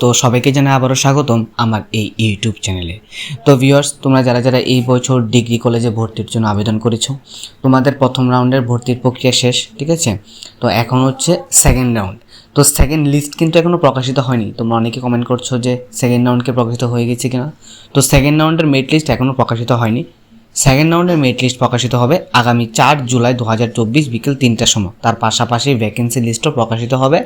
তো সবাইকে জানাই আবারও স্বাগতম আমার এই ইউটিউব চ্যানেলে তো ভিউয়ার্স তোমরা যারা যারা এই বছর ডিগ্রি কলেজে ভর্তির জন্য আবেদন করেছ, তোমাদের প্রথম রাউন্ডের ভর্তির প্রক্রিয়া শেষ, ঠিক আছে? তো এখন হচ্ছে সেকেন্ড রাউন্ড তো সেকেন্ড লিস্ট কিন্তু এখনও প্রকাশিত হয়নি। তোমরা অনেকে কমেন্ট করছ যে সেকেন্ড রাউন্ডকে প্রকাশিত হয়ে গেছে কিনা। তো সেকেন্ড রাউন্ডের মেরিট লিস্ট এখনও প্রকাশিত হয়নি। সেকেন্ড রাউন্ডের মেরিট লিস্ট প্রকাশিত হবে আগামী চার জুলাই দু হাজার চব্বিশ বিকেল তিনটার সময়। তার পাশাপাশি ভ্যাকেন্সি লিস্টও প্রকাশিত হবে।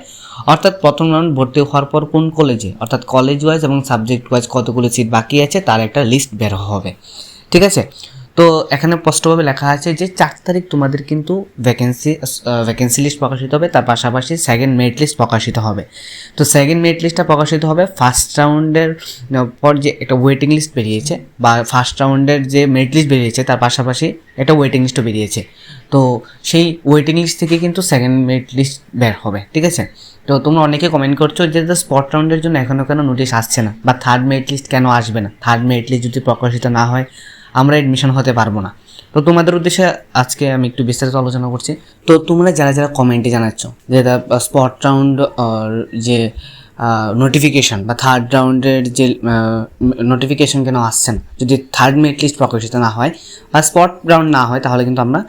অর্থাৎ প্রথম রাউন্ড ভর্তি হওয়ার পর কোন কলেজে অর্থাৎ কলেজ ওয়াইজ এবং সাবজেক্ট ওয়াইজ কতগুলো সিট বাকি আছে? তার একটা লিস্ট বের হবে। ঠিক আছে? তো এখানে স্পষ্টভাবে লেখা আছে যে চার তারিখ তোমাদের কিন্তু ভ্যাকেন্সি ভ্যাকেন্সি লিস্ট প্রকাশিত হবে, তার পাশাপাশি সেকেন্ড মেরিট লিস্ট প্রকাশিত হবে। তো সেকেন্ড মেরিট লিস্টটা প্রকাশিত হবে ফার্স্ট রাউন্ডের পর যে একটা ওয়েটিং লিস্ট বেরিয়েছে বা ফার্স্ট রাউন্ডের যে মেরিট লিস্ট বেরিয়েছে, তার পাশাপাশি একটা ওয়েটিং লিস্টও বেরিয়েছে। তো সেই ওয়েটিং লিস্ট থেকে কিন্তু সেকেন্ড মেরিট লিস্ট বের হবে, ঠিক আছে? তো তোমরা অনেকে কমেন্ট করছ যে স্পট রাউন্ডের জন্য এখনও কেন নোটিশ আসছে না বা থার্ড মেরিট লিস্ট কেন আসবে না? থার্ড মেরিট লিস্ট যদি প্রকাশিত না হয় আমরা এডমিশন হতে পারব না। তো তোমাদের উদ্দেশ্যে আজকে আমি একটু বিস্তারিত আলোচনা করছি। তো তোমরা যারা যারা কমেন্টে জানাচ্ছ, যে স্পট রাউন্ড যে নোটিফিকেশন বা থার্ড রাউন্ডের যে নোটিফিকেশন কেন আসছেন যদি থার্ড মেরিট লিস্ট প্রকাশিত না হয় বা স্পট রাউন্ড না হয়, তাহলে কিন্তু আমরা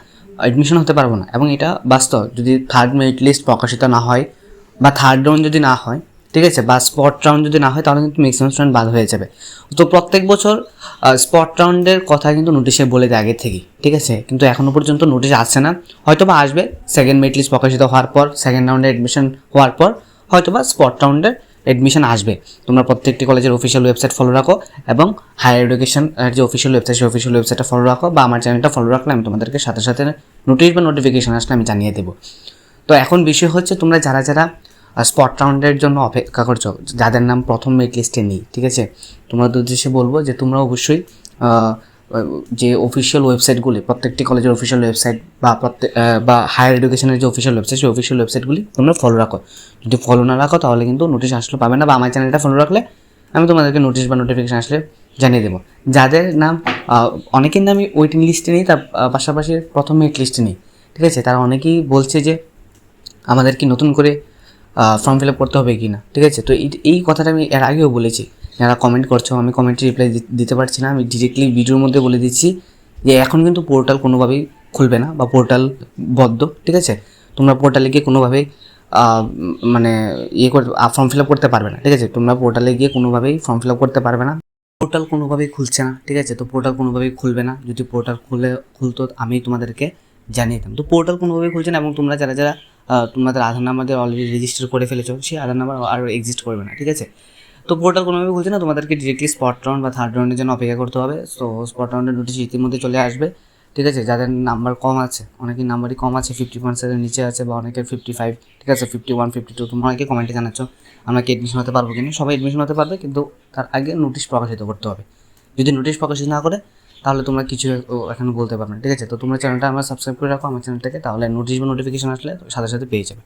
এডমিশন হতে পারব না। এবং এটা বাস্তব, যদি থার্ড মেরিট লিস্ট প্রকাশিত না হয় বা থার্ড রাউন্ড যদি না হয় ঠিক আছে? বা স্পট রাউন্ড যদি না হয়, তাহলে কিন্তু ম্যাক্সিমাম স্টুডেন্ট বাদ হয়ে যাবে। তো প্রত্যেক বছর স্পট রাউন্ডের কথা কিন্তু নোটিশে বলে দেয় আগে থেকেই, ঠিক আছে? কিন্তু এখনও পর্যন্ত নোটিশ আসছে না। হয়তো বা আসবে সেকেন্ড মেরিট লিস্ট প্রকাশিত হওয়ার পর সেকেন্ড রাউন্ডে অ্যাডমিশন হওয়ার পর হয়তো বা স্পট রাউন্ডের অ্যাডমিশন আসবে। তোমরা প্রত্যেকটি কলেজের অফিসিয়াল ওয়েবসাইট ফলো রাখো এবং হায়ার এডুকেশন যে অফিসিয়াল ওয়েবসাইট সেই অফিসিয়াল ওয়েবসাইটটা ফলো রাখো বা আমার চ্যানেলটা ফলো রাখলে আমি তোমাদেরকে সাথে সাথে নোটিশ বা নোটিফিকেশন আসলে আমি জানিয়ে দেবো। তো এখন বিষয় হচ্ছে, তোমরা যারা যারা স্পট রাউন্ডের জন্য অপেক্ষা করছ। যাদের নাম প্রথম মেরিট লিস্টে নেই, ঠিক আছে? তোমাদের উদ্দেশ্যে বলব যে তোমরা অবশ্যই যে অফিসিয়াল ওয়েবসাইটগুলি প্রত্যেকটি কলেজের অফিসিয়াল ওয়েবসাইট বা প্রত্যেক বা হায়ার এডুকেশনের যে অফিসিয়াল ওয়েবসাইট সেই অফিসিয়াল ওয়েবসাইটগুলি তোমরা ফলো রাখো। যদি ফলো না রাখো, তাহলে কিন্তু নোটিশ আসলে পাবে না বা আমার চ্যানেলটা ফলো রাখলে আমি তোমাদেরকে নোটিশ বা নোটিফিকেশন আসলে জানিয়ে দেবো। যাদের নাম অনেকের নামই ওয়েটিং লিস্টে নেই, তার পাশাপাশি প্রথম মেরিট লিস্টে নেই, ঠিক আছে? তারা অনেকেই বলছে যে আমাদের কি নতুন করে ফর্ম ফিল আপ করতে হবে কি না ঠিক আছে? তো এই- কথাটা আমি এর আগেও বলেছি। যারা কমেন্ট করছ, আমি কমেন্টে রিপ্লাই দিতে পারছি না। আমি ডিরেক্টলি ভিডিওর মধ্যে বলে দিচ্ছি যে, এখন কিন্তু পোর্টাল কোনোভাবেই খুলবে না বা পোর্টাল বদ্ধ, ঠিক আছে? তোমরা পোর্টালে গিয়ে কোনোভাবেই মানে ইয়ে করে ফর্ম ফিল আপ করতে পারবে না, ঠিক আছে? তোমরা পোর্টালে গিয়ে কোনোভাবেই ফর্ম ফিল আপ করতে পারবে না। পোর্টাল কোনোভাবেই খুলছে না, ঠিক আছে? তো পোর্টাল কোনোভাবেই খুলবে না। যদি পোর্টাল খুলে খুলতো, আমি তোমাদেরকে জানিয়ে দিতাম। তো পোর্টাল কোনোভাবেই খুলছে না এবং তোমরা যারা যারা তোমাদের আধার নাম্বার অলরেডি রেজিস্টার করে ফেলেছো, সেই আধার নাম্বার আর এক্সিস্ট করবে না, ঠিক আছে? তো পোর্টাল কোনোভাবে খুলছে না, তোমাদেরকে ডিরেক্টলি স্পট রাউন্ড বা থার্ড রাউন্ডের জন্য অপেক্ষা করতে হবে। সো স্পট রাউন্ডের নোটিশ ইতিমধ্যে চলে আসবে, ঠিক আছে? যাদের নাম্বার কম আছে, অনেকের নাম্বারই কম আছে ফিফটি পার্সেন্টের নিচে আছে বা অনেকের ফিফটি ফাইভ ঠিক আছে? ফিফটি ওয়ান ফিফটি টু তোমরা অনেকে কমেন্টে জানাচ্ছ, আমরা কি এডমিশন হতে পারব কিনা সবাই এডমিশন হতে পারবে, কিন্তু তার আগে নোটিশ প্রকাশিত করতে হবে। যদি নোটিশ প্রকাশিত না করে তাহলে তোমরা কিছু এখন বলতে পারবে না, ঠিক আছে? তো তোমরা চ্যানেলটা আমার সাবস্ক্রাইব করে রাখো, আমার চ্যানেলটাকে তাহলে নোটিশ বা নোটিফিকেশন আসলে সাথে সাথে পেয়ে যাবে।